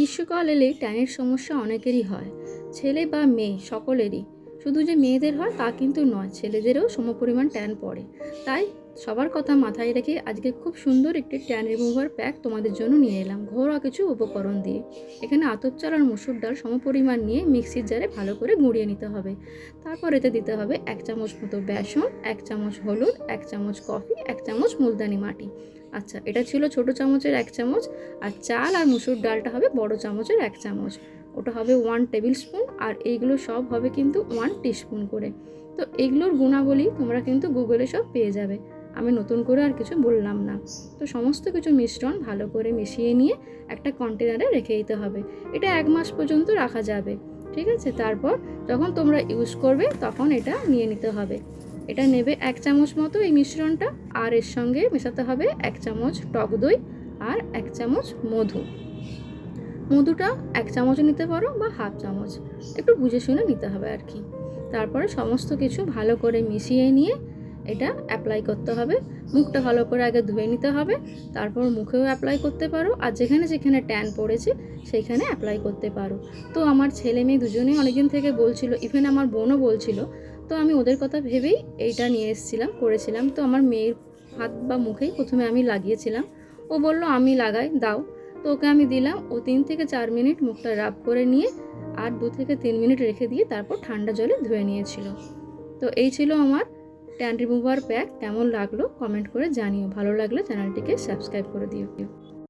গ্রীষ্মকাল এলে ট্যানের সমস্যা অনেকেরই হয়। ছেলে বা মেয়ে সকলেরই। শুধু যে মেয়েদের হয় তা কিন্তু নয়, ছেলেদেরও সমপরিমাণ ট্যান পড়ে। তাই সবার কথা মাথায় রেখে আজকে খুব সুন্দর একটি ট্যান রিমুভার প্যাক তোমাদের জন্য নিয়ে এলাম। ঘরোয়া কিছু উপকরণ দিয়ে। এখানে আতপ চাল আর মুসুর ডাল সমপরিমাণ নিয়ে মিক্সির জারে ভালো করে গুঁড়িয়ে নিতে হবে। তারপর এতে দিতে হবে এক চামচ মতো বেসন, এক চামচ হলুদ, এক চামচ কফি, এক চামচ মুলদানি মাটি। আচ্ছা এটা ছিল ছোট চামচের এক চামচ আর চাল আর মুসুর ডালটা হবে বড় চামচের এক চামচ। ওটা হবে ওয়ান টেবিল স্পুন আর এইগুলো সব হবে কিন্তু ওয়ান টিস্পুন করে। তো এইগুলোর গুণাবলী তোমরা কিন্তু গুগলে সব পেয়ে যাবে। আমি নতুন করে আর কিছু বললাম না। তো সমস্ত কিছু মিশ্রণ ভালো করে মিশিয়ে নিয়ে একটা কন্টেনারে রেখে দিতে হবে। এটা এক মাস পর্যন্ত রাখা যাবে, ঠিক আছে? তারপর যখন তোমরা ইউজ করবে তখন এটা নিয়ে নিতে হবে। এটা নেবে এক চামচ মতো এই মিশ্রণটা আর এর সঙ্গে মেশাতে হবে এক চামচ টক দই আর এক চামচ মধু। মধুটা এক চামচও নিতে পারো বা হাফ চামচ। একটু বুঝে শুনে নিতে হবে আর কি। তারপরে সমস্ত কিছু ভালো করে মিশিয়ে নিয়ে এটা অ্যাপ্লাই করতে হবে। মুখটা ভালো করে আগে ধুয়ে নিতে হবে, তারপর মুখেও অ্যাপ্লাই করতে পারো আর যেখানে যেখানে ট্যান পড়েছে সেইখানে অ্যাপ্লাই করতে পারো। তো আমার ছেলে মেয়ে দুজনেই অনেকদিন থেকে বলছিল ইভেন আমার বোনও বলছিল, তো আমি ওদের কথা ভেবেই এইটা নিয়ে এসেছিলাম, করেছিলাম। তো আমার মেয়ের হাত বা মুখেই প্রথমে আমি লাগিয়েছিলাম। ও বলল, আমি লাগাই, দাও। তো ওকে আমি দিলাম, ও তিন থেকে চার মিনিট মুখটা রাব করে নিয়ে আর দু থেকে তিন মিনিট রেখে দিয়ে তারপর ঠান্ডা জলে ধুয়ে নিয়েছিল। তো এই ছিল আমার ট্যান রিমুভার প্যাক কেমন লাগল? কমেন্ট করে জানিও। ভালো লাগলে চ্যানেলটিকে সাবস্ক্রাইব করে দিও।